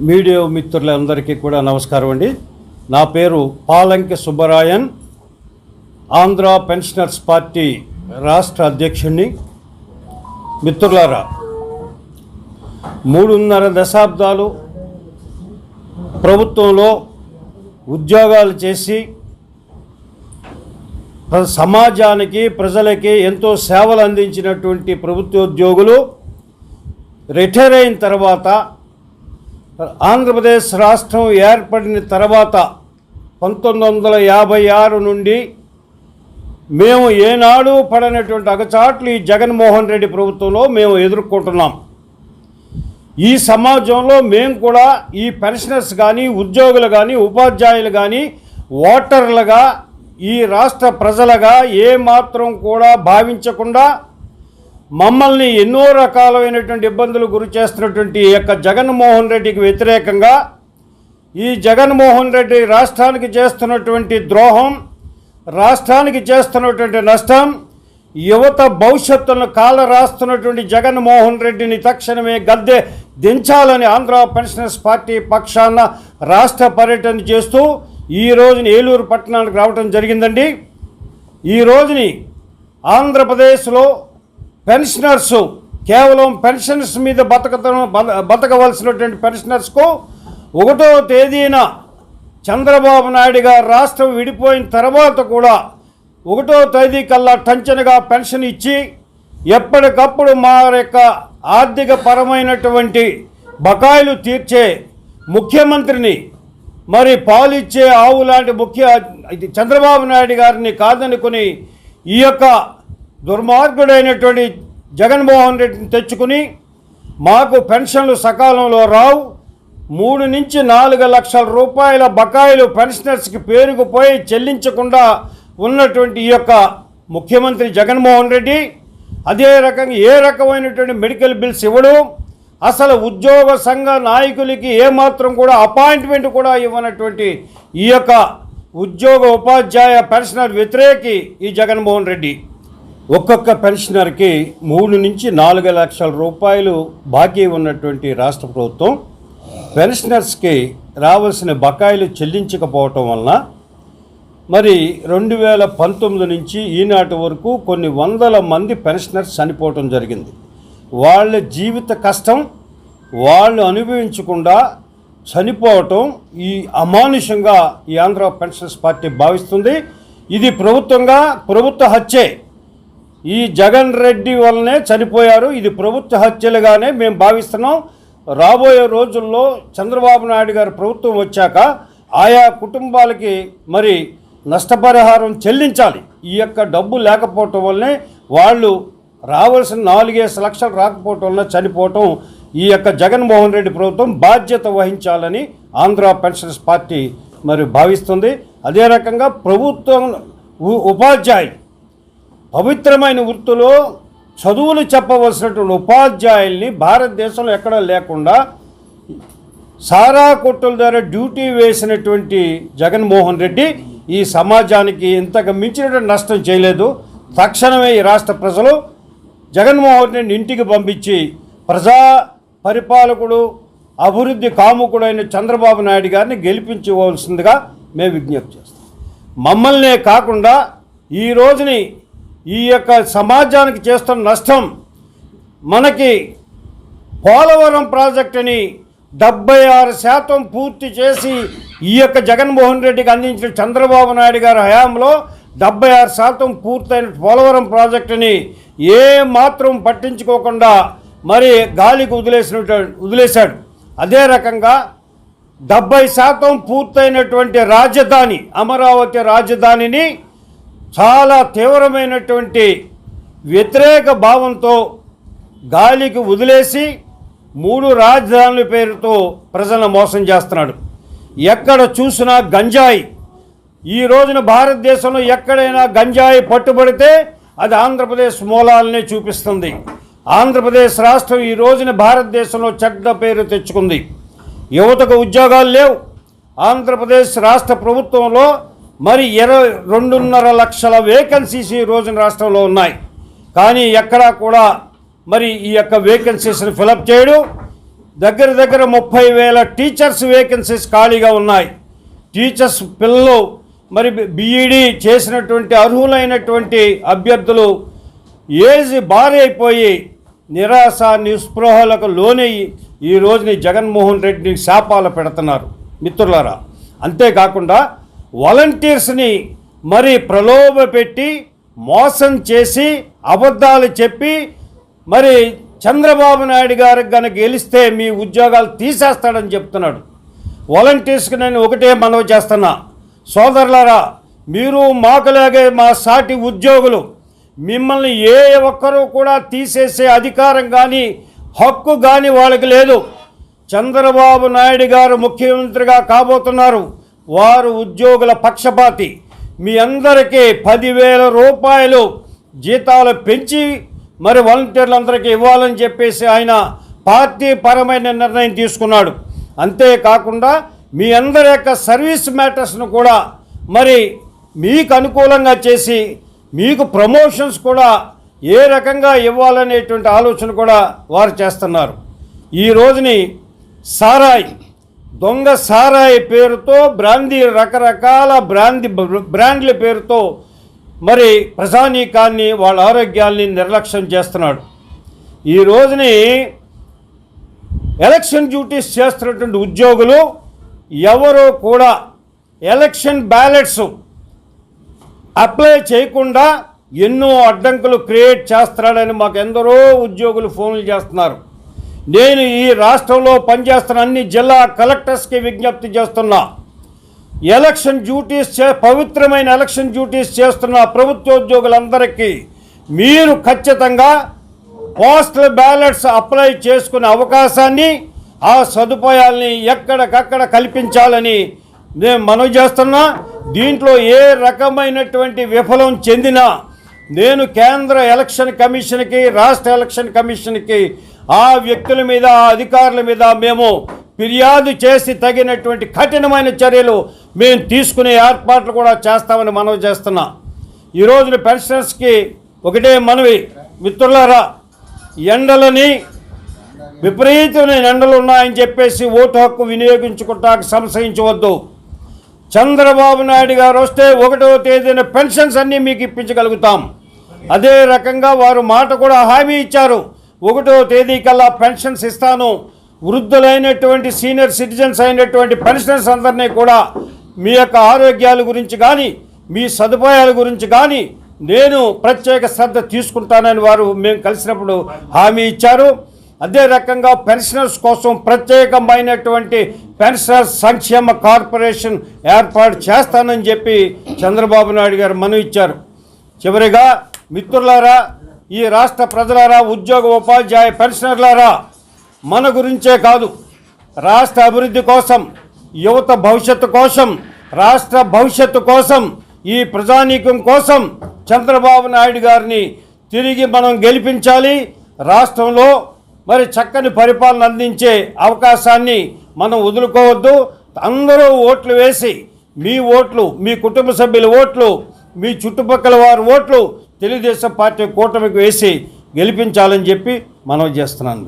Media మిత్రులందరికీ కూడా నమస్కారం అండి. నా పేరు పాలంకి సుబ్బరాయన్. ఆంధ్ర పెన్షనర్స్ పార్టీ రాష్ట్ర అధ్యక్షుడిని మిత్రులారా మూడున్నర దశాబ్దాలు ప్రభుత్వంలో ఉద్యోగాలు చేసి ప్ర- సమాజానికి ప్రజలకి ఎంతో సేవలు అందించినటువంటి ప్రభుత్వ ఉద్యోగులు రిటైర్ అయిన తర్వాత ఆంధ్రప్రదేశ్ రాష్ట్రం ఏర్పడిన తర్వాత పంతొమ్మిది వందల యాభై ఆరు నుండి మేము ఏనాడు పడనటువంటి అగచాట్లు ఈ జగన్మోహన్ రెడ్డి ప్రభుత్వంలో మేము ఎదుర్కొంటున్నాం. ఈ సమాజంలో మేము కూడా ఈ పెన్షనర్స్ కానీ ఉద్యోగులు కానీ ఉపాధ్యాయులు కానీ ఓటర్లుగా ఈ రాష్ట్ర ప్రజలుగా ఏమాత్రం కూడా భావించకుండా మమ్మల్ని ఎన్నో రకాలైనటువంటి ఇబ్బందులు గురి చేస్తున్నటువంటి ఈ యొక్క జగన్మోహన్ రెడ్డికి వ్యతిరేకంగా ఈ జగన్మోహన్ రెడ్డి రాష్ట్రానికి చేస్తున్నటువంటి ద్రోహం రాష్ట్రానికి చేస్తున్నటువంటి నష్టం యువత భవిష్యత్తును కాల రాస్తున్నటువంటి జగన్మోహన్ రెడ్డిని తక్షణమే గద్దె దించాలని ఆంధ్ర పెన్షనర్స్ పార్టీ పక్షాన రాష్ట్ర పర్యటన చేస్తూ ఈ రోజున ఏలూరు పట్టణానికి రావటం జరిగిందండి. ఈ రోజుని ఆంధ్రప్రదేశ్లో పెన్షనర్స్. కేవలం పెన్షన్స్ మీద బతకతను బత- బతకవలసినటువంటి పెన్షనర్స్కు ఒకటో తేదీన చంద్రబాబు నాయుడు గారు రాష్ట్రం విడిపోయిన తర్వాత కూడా ఒకటో తేదీ కల్లా టంచనగా పెన్షన్ ఇచ్చి ఎప్పటికప్పుడు మా యొక్క ఆర్థిక పరమైనటువంటి బకాయిలు తీర్చే ముఖ్యమంత్రిని మరి పాలిచ్చే ఆవు లాంటి ముఖ్య చంద్రబాబు నాయుడు గారిని కాదనుకుని ఈ యొక్క దుర్మార్గుడైనటువంటి జగన్మోహన్ రెడ్డిని తెచ్చుకుని మాకు పెన్షన్లు సకాలంలో రావు. మూడు నుంచి నాలుగు లక్షల రూపాయల బకాయిలు పెన్షనర్స్కి పేరుకుపోయి చెల్లించకుండా ఉన్నటువంటి ఈ యొక్క ముఖ్యమంత్రి జగన్మోహన్ రెడ్డి అదే రకంగా ఏ రకమైనటువంటి మెడికల్ బిల్స్ ఇవ్వడం. అసలు ఉద్యోగ సంఘ నాయకులకి ఏమాత్రం కూడా అపాయింట్మెంట్ కూడా ఇవ్వనటువంటి ఈ యొక్క ఉద్యోగ ఉపాధ్యాయ పెన్షనర్ వ్యతిరేకి ఈ జగన్మోహన్ రెడ్డి. ఒక్కొక్క పెన్షనర్కి మూడు నుంచి నాలుగు లక్షల రూపాయలు బాకీ ఉన్నటువంటి రాష్ట్ర ప్రభుత్వం పెన్షనర్స్కి రావాల్సిన బకాయిలు చెల్లించకపోవటం వలన మరి రెండు వేల పంతొమ్మిది నుంచి ఈనాటి వరకు కొన్ని వందల మంది పెన్షనర్స్ చనిపోవటం జరిగింది. వాళ్ళ జీవిత కష్టం వాళ్ళు అనుభవించకుండా చనిపోవటం ఈ అమానుషంగా ఈ ఆంధ్ర పెన్షనర్స్ పార్టీ భావిస్తుంది. ఇది ప్రభుత్వంగా ప్రభుత్వ హత్యే. ఈ జగన్ రెడ్డి వల్లనే చనిపోయారు. ఇది ప్రభుత్వ హత్యలుగానే మేము భావిస్తున్నాం. రాబోయే రోజుల్లో చంద్రబాబు నాయుడు గారు ప్రభుత్వం వచ్చాక ఆయా కుటుంబాలకి మరి నష్టపరిహారం చెల్లించాలి. ఈ యొక్క డబ్బు లేకపోవటం వల్లనే వాళ్ళు రావాల్సిన నాలుగేసి లక్షలు రాకపోవటం వల్ల చనిపోవటం ఈ యొక్క జగన్మోహన్ రెడ్డి ప్రభుత్వం బాధ్యత వహించాలని ఆంధ్ర పెన్షన్స్ పార్టీ మరి భావిస్తుంది. అదే రకంగా ప్రభుత్వం ఉపాధ్యాయులు పవిత్రమైన వృత్తిలో చదువులు చెప్పవలసినటువంటి ఉపాధ్యాయుల్ని భారతదేశంలో ఎక్కడా లేకుండా సారా కొట్టుల ద్వారా డ్యూటీ వేసినటువంటి జగన్మోహన్ రెడ్డి ఈ సమాజానికి ఇంతకు మించినటువంటి నష్టం చేయలేదు. తక్షణమే ఈ రాష్ట్ర ప్రజలు జగన్మోహన్ రెడ్డిని ఇంటికి పంపించి ప్రజా పరిపాలకుడు అభివృద్ధి కాముకుడైన చంద్రబాబు నాయుడు గారిని గెలిపించవలసిందిగా మేము విజ్ఞప్తి చేస్తాం. మమ్మల్నే కాకుండా ఈ రోజుని ఈ యొక్క సమాజానికి చేస్తున్న నష్టం మనకి పోలవరం ప్రాజెక్టుని డెబ్బై ఆరు శాతం పూర్తి చేసి ఈ యొక్క జగన్మోహన్ రెడ్డికి అందించిన చంద్రబాబు నాయుడు గారి హయాంలో డెబ్బై ఆరు శాతం పూర్తయిన పోలవరం ప్రాజెక్టుని ఏ మాత్రం పట్టించుకోకుండా మరి గాలికి వదిలేసిన వదిలేశాడు. అదే రకంగా డెబ్బై శాతం పూర్తయినటువంటి రాజధాని అమరావతి రాజధానిని చాలా తీవ్రమైనటువంటి వ్యతిరేక భావంతో గాలికి వదిలేసి మూడు రాజధానుల పేరుతో ప్రజలను మోసం చేస్తున్నాడు. ఎక్కడ చూసినా గంజాయి. ఈ రోజున భారతదేశంలో ఎక్కడైనా గంజాయి పట్టుబడితే అది ఆంధ్రప్రదేశ్ మూలాలనే చూపిస్తుంది. ఆంధ్రప్రదేశ్ రాష్ట్రం ఈ రోజున భారతదేశంలో చెడ్డ పేరు తెచ్చుకుంది. యువతకు ఉద్యోగాలు లేవు. ఆంధ్రప్రదేశ్ రాష్ట్ర ప్రభుత్వంలో మరి ఇరవై రెండున్నర లక్షల వేకెన్సీస్ ఈ రోజున రాష్ట్రంలో ఉన్నాయి. కానీ ఎక్కడా కూడా మరి ఈ యొక్క వేకెన్సీస్ని ఫిలప్ చేయడు. దగ్గర దగ్గర ముప్పై వేల టీచర్స్ వేకెన్సీస్ ఖాళీగా ఉన్నాయి. టీచర్స్ పిల్లలు మరి బీఈడి చేసినటువంటి అర్హులైనటువంటి అభ్యర్థులు ఏజ్ భారైపోయి నిరాశ నిస్పృహలకు లోనయ్యి ఈ రోజుని జగన్మోహన్ రెడ్డిని శాపాలు పెడుతున్నారు. మిత్రులారా అంతేకాకుండా వాలంటీర్స్ని మరి ప్రలోభ పెట్టి మోసం చేసి అబద్ధాలు చెప్పి మరి చంద్రబాబు నాయుడు గారికి కనుక గెలిస్తే మీ ఉద్యోగాలు తీసేస్తాడని చెప్తున్నాడు. వాలంటీర్స్కి నేను ఒకటే మనవి చేస్తున్నా. సోదరులారా మీరు మాకులాగే మా సాటి ఉద్యోగులు మిమ్మల్ని ఏ ఒక్కరూ కూడా తీసేసే అధికారం కానీ హక్కు కానీ వాళ్ళకి లేదు. చంద్రబాబు నాయుడు గారు ముఖ్యమంత్రిగా కాబోతున్నారు. వారు ఉద్యోగుల పక్షపాతి. మీ అందరికీ పదివేల రూపాయలు జీతాలు పెంచి మరి వాలంటీర్లందరికీ ఇవ్వాలని చెప్పేసి ఆయన పార్టీ పరమైన నిర్ణయం తీసుకున్నాడు. అంతేకాకుండా మీ అందరి యొక్క సర్వీస్ మ్యాటర్స్ను కూడా మరి మీకు అనుకూలంగా చేసి మీకు ప్రమోషన్స్ కూడా ఏ రకంగా ఇవ్వాలనేటువంటి ఆలోచన కూడా వారు చేస్తున్నారు. ఈ రోజుని సారాయి. దొంగ సారాయి పేరుతో బ్రాందీ రకరకాల బ్రాంది బ్రాండ్ల పేరుతో మరి ప్రజానీకాన్ని వాళ్ళ ఆరోగ్యాల్ని నిర్లక్ష్యం చేస్తున్నాడు. ఈ రోజుని ఎలక్షన్ డ్యూటీస్ చేస్తున్నటువంటి ఉద్యోగులు ఎవరో కూడా ఎలక్షన్ బ్యాలెట్స్ అప్లై చేయకుండా ఎన్నో అడ్డంకులు క్రియేట్ చేస్తున్నాడని మాకు ఎందరో ఉద్యోగులు ఫోన్లు చేస్తున్నారు. నేను ఈ రాష్ట్రంలో పనిచేస్తున్న అన్ని జిల్లా కలెక్టర్స్కి విజ్ఞప్తి చేస్తున్నా. ఎలక్షన్ డ్యూటీస్ చే పవిత్రమైన ఎలక్షన్ డ్యూటీస్ చేస్తున్న ప్రభుత్వోద్యోగులందరికీ మీరు ఖచ్చితంగా పోస్టల్ బ్యాలెట్స్ అప్లై చేసుకునే అవకాశాన్ని ఆ సదుపాయాల్ని ఎక్కడికక్కడ కల్పించాలని నేను మనవి చేస్తున్నా. దీంట్లో ఏ రకమైనటువంటి విఫలం చెందినా నేను కేంద్ర ఎలక్షన్ కమిషన్కి రాష్ట్ర ఎలక్షన్ కమిషన్కి ఆ వ్యక్తుల మీద ఆ అధికారుల మీద మేము ఫిర్యాదు చేసి తగినటువంటి కఠినమైన చర్యలు మేము తీసుకునే ఏర్పాట్లు కూడా చేస్తామని మనవి చేస్తున్నా. ఈ రోజున పెన్షనర్స్కి ఒకటే మనవి మిత్రులారా ఎండలని విపరీతమైన ఎండలు ఉన్నాయని చెప్పేసి ఓటు హక్కు వినియోగించుకుంటానికి సంశయించవద్దు. చంద్రబాబు నాయుడు గారు వస్తే ఒకటో తేదీన పెన్షన్స్ అన్నీ మీకు ఇప్పించగలుగుతాం. అదే రకంగా వారు మాట కూడా హామీ ఇచ్చారు. ఒకటో తేదీ కల్లా పెన్షన్స్ ఇస్తాను. వృద్ధులైనటువంటి సీనియర్ సిటిజన్స్ అయినటువంటి పెన్షనర్స్ అందరినీ కూడా మీ యొక్క ఆరోగ్యాల గురించి కానీ మీ సదుపాయాల గురించి కానీ నేను ప్రత్యేక శ్రద్ధ తీసుకుంటానని వారు మేము కలిసినప్పుడు హామీ ఇచ్చారు. అదే రకంగా పెన్షనర్స్ కోసం ప్రత్యేకమైనటువంటి పెన్షనర్స్ సంక్షేమ కార్పొరేషన్ ఏర్పాటు చేస్తానని చెప్పి చంద్రబాబు నాయుడు గారు మనవి ఇచ్చారు. చివరిగా మిత్రులారా ఈ రాష్ట్ర ప్రజలారా ఉద్యోగ ఉపాధ్యాయ పెన్షనర్లారా మన గురించే కాదు రాష్ట్ర అభివృద్ధి కోసం యువత భవిష్యత్తు కోసం రాష్ట్ర భవిష్యత్తు కోసం ఈ ప్రజానీకం కోసం చంద్రబాబు నాయుడు గారిని తిరిగి మనం గెలిపించాలి రాష్ట్రంలో మరి చక్కని పరిపాలన అందించే అవకాశాన్ని మనం వదులుకోవద్దు. అందరూ ఓట్లు వేసి మీ ఓట్లు మీ కుటుంబ సభ్యుల ఓట్లు మీ చుట్టుపక్కల వారి ఓట్లు తెలుగుదేశం పార్టీ కూటమికి వేసి గెలిపించాలని చెప్పి మనం చేస్తున్నాను.